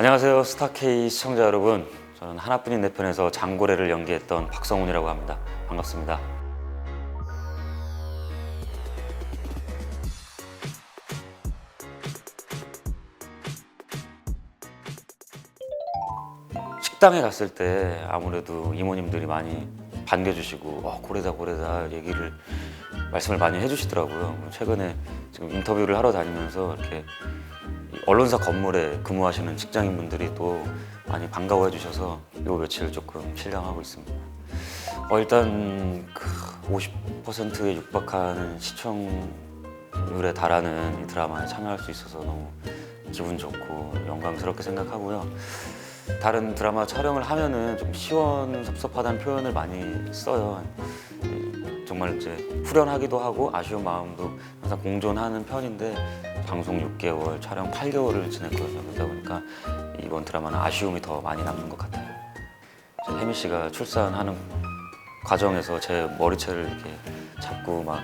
안녕하세요 스타K 시청자 여러분. 저는 하나뿐인 내 편에서 장고래를 연기했던 박성훈이라고 합니다. 반갑습니다. 식당에 갔을 때 아무래도 이모님들이 많이 반겨주시고 와 고래다 고래다 얘기를 말씀을 많이 해주시더라고요. 최근에 지금 인터뷰를 하러 다니면서 이렇게 이 언론사 건물에 근무하시는 직장인분들이 또 많이 반가워해 주셔서 요 며칠 조금 실감하고 있습니다. 어, 일단 그 50%에 육박하는 시청률에 달하는 이 드라마에 참여할 수 있어서 너무 기분 좋고 영광스럽게 생각하고요. 다른 드라마 촬영을 하면은 좀 시원섭섭하다는 표현을 많이 써요. 이, 정말 이제 후련하기도 하고 아쉬운 마음도 항상 공존하는 편인데 방송 6개월, 촬영 8개월을 지냈거든요. 그러다 보니까 이번 드라마는 아쉬움이 더 많이 남는 것 같아요. 혜미 씨가 출산하는 과정에서 제 머리채를 이렇게 잡고 막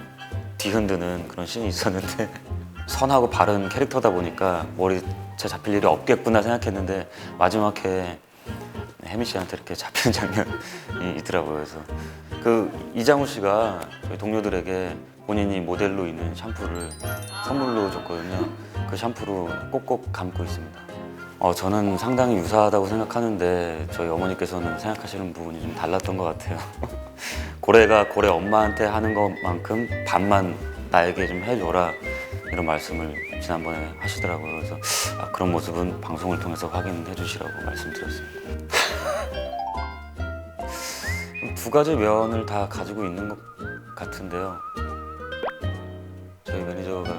뒤흔드는 그런 씬이 있었는데 선하고 바른 캐릭터다 보니까 머리채 잡힐 일이 없겠구나 생각했는데 마지막 에 혜미 씨한테 이렇게 잡히는 장면이 있더라고요. 그래서 그 이장우 씨가 저희 동료들에게 본인이 모델로 있는 샴푸를 선물로 줬거든요. 그 샴푸로 꼭꼭 감고 있습니다. 어, 저는 상당히 유사하다고 생각하는데 저희 어머니께서는 생각하시는 부분이 좀 달랐던 것 같아요. 고래가 고래 엄마한테 하는 것만큼 반만 나에게 좀 해줘라 이런 말씀을 지난번에 하시더라고요. 그래서 아, 그런 모습은 방송을 통해서 확인해 주시라고 말씀드렸습니다. 두 가지 면을 다 가지고 있는 것 같은데요. 저희 매니저가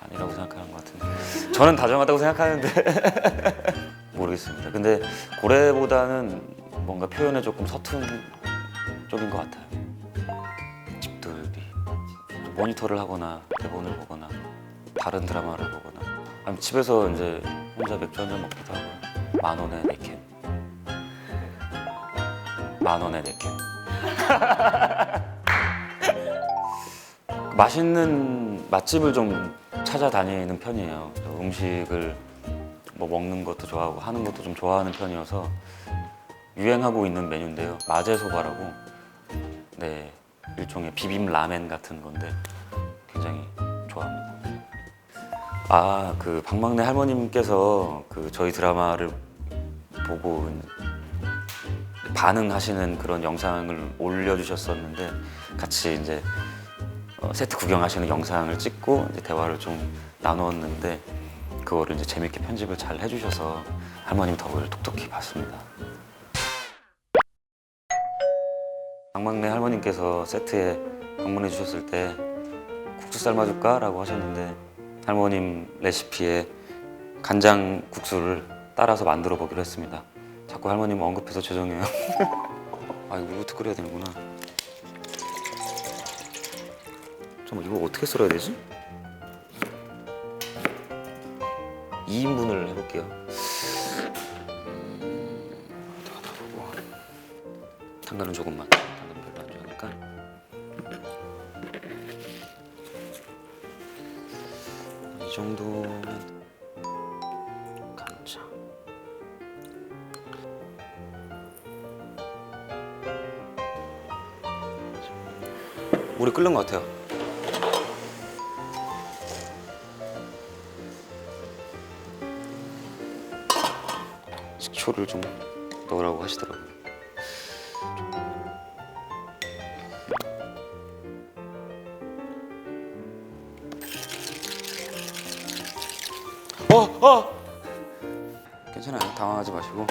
아니라고 생각하는 것 같은데 저는 다정하다고 생각하는데 모르겠습니다. 근데 고래보다는 뭔가 표현에 조금 서툰 쪽인 것 같아요. 집들이 모니터를 하거나 대본을 보거나 다른 드라마를 보거나 아니면 집에서 이제 혼자 맥주 한 잔 먹기도 하고 만 원에 네 캔. 만 원에 네 캔. 맛있는 맛집을 좀 찾아다니는 편이에요. 저 음식을 뭐 먹는 것도 좋아하고 하는 것도 좀 좋아하는 편이어서 유행하고 있는 메뉴인데요. 마제소바라고 네 일종의 비빔 라멘 같은 건데 굉장히 좋아합니다. 아그 박막내 할머님께서 그 저희 드라마를 보고 반응하시는 그런 영상을 올려주셨었는데 같이 이제 어, 세트 구경하시는 영상을 찍고 이제 대화를 좀 나누었는데 그거를 이제 재밌게 편집을 잘 해주셔서 할머님 덕을 톡톡히 봤습니다. 박막내 할머님께서 세트에 방문해 주셨을 때 국수 삶아줄까? 라고 하셨는데 할머님 레시피에 간장 국수를 따라서 만들어 보기로 했습니다. 자꾸 할머님 언급해서 죄송해요. 아 이거 이것도 끓여야 되는구나. 잠깐 이거 어떻게 썰어야 되지? 2인분을 해볼게요. 음, 당근은 조금만. 당근 별로 안 좋아하니까. 이 정도 물이 끓는 것 같아요. 식초를 좀 넣으라고 하시더라고요. 어, 어! 괜찮아요. 당황하지 마시고.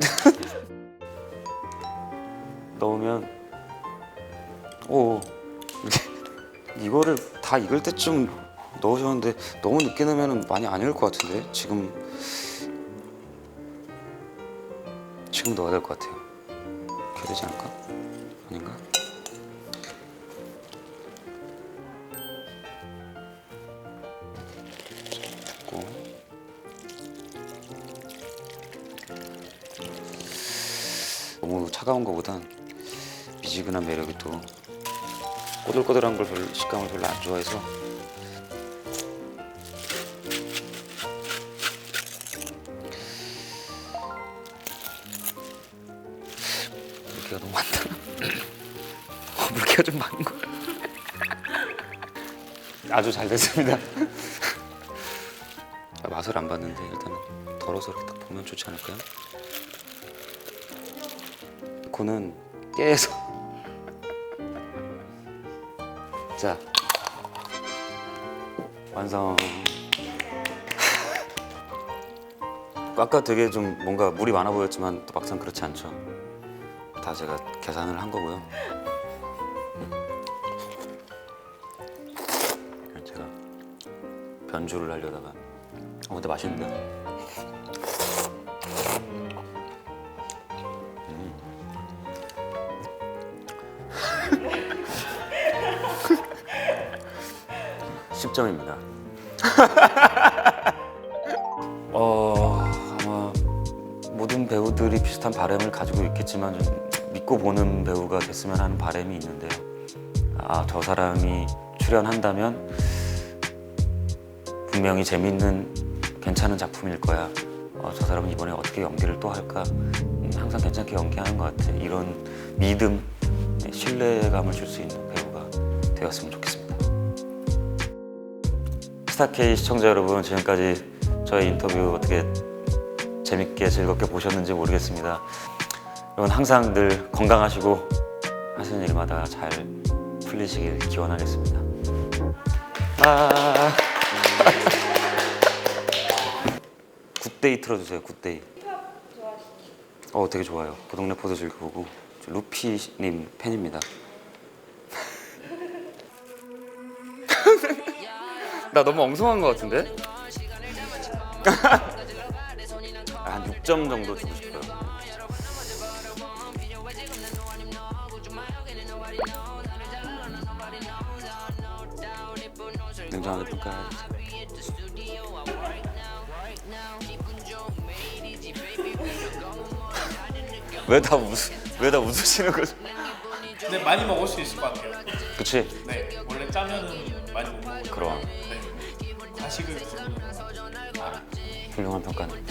넣으면, 오, 이거를 다 익을 때쯤 넣으셨는데 너무 늦게 넣으면 많이 안 익을 것 같은데 지금 지금 넣어야 될 것 같아요. 이렇게 되지 않을까? 아닌가? 고 너무 차가운 것보단 미지근한 매력이 또 꼬들꼬들한 걸 별로, 식감을 별로 안 좋아해서. 물기가 너무 많다. 어, 물기가 좀 많은 거 아주 잘 됐습니다. 아, 맛을 안 봤는데 일단 덜어서 이렇게 딱 보면 좋지 않을까요? 그거는 깨서 자 완성. 아까 되게 좀 뭔가 물이 많아 보였지만 또 막상 그렇지 않죠. 다 제가 계산을 한 거고요. 음. 제가 변주를 하려다가 어 근데 맛있는데. 10점입니다. 어 아마 모든 배우들이 비슷한 바람을 가지고 있겠지만 좀 믿고 보는 배우가 됐으면 하는 바람이 있는데요. 아 저 사람이 출연한다면 분명히 재밌는 괜찮은 작품일 거야. 어, 저 사람은 이번에 어떻게 연기를 또 할까? 음, 항상 괜찮게 연기하는 것 같아. 이런 믿음, 네, 신뢰감을 줄 수 있는 배우가 되었으면 좋겠습니다. 스타K 시청자 여러분, 지금까지 저의 인터뷰 어떻게 재밌게 즐겁게 보셨는지 모르겠습니다. 여러분 항상 늘 건강하시고 하시는 일마다 잘 풀리시길 기원하겠습니다. 아. 굿데이 틀어주세요. 굿데이. 어 되게 좋아요. 고동 레포도 즐겨보고 저 루피님 팬입니다. 나 너무 엉성한 것 같은데? 한 6점 정도 주고 싶어요. 냉정하게 평가해주세요. 왜다 웃, 왜다 웃으시는 거죠? 근데 많이 먹을 수 있을 것 같아요. 그치? 네, 원래 짜면은 많이 못 먹어요. 그럼 네, 가식을 부르는 훌륭한 평가는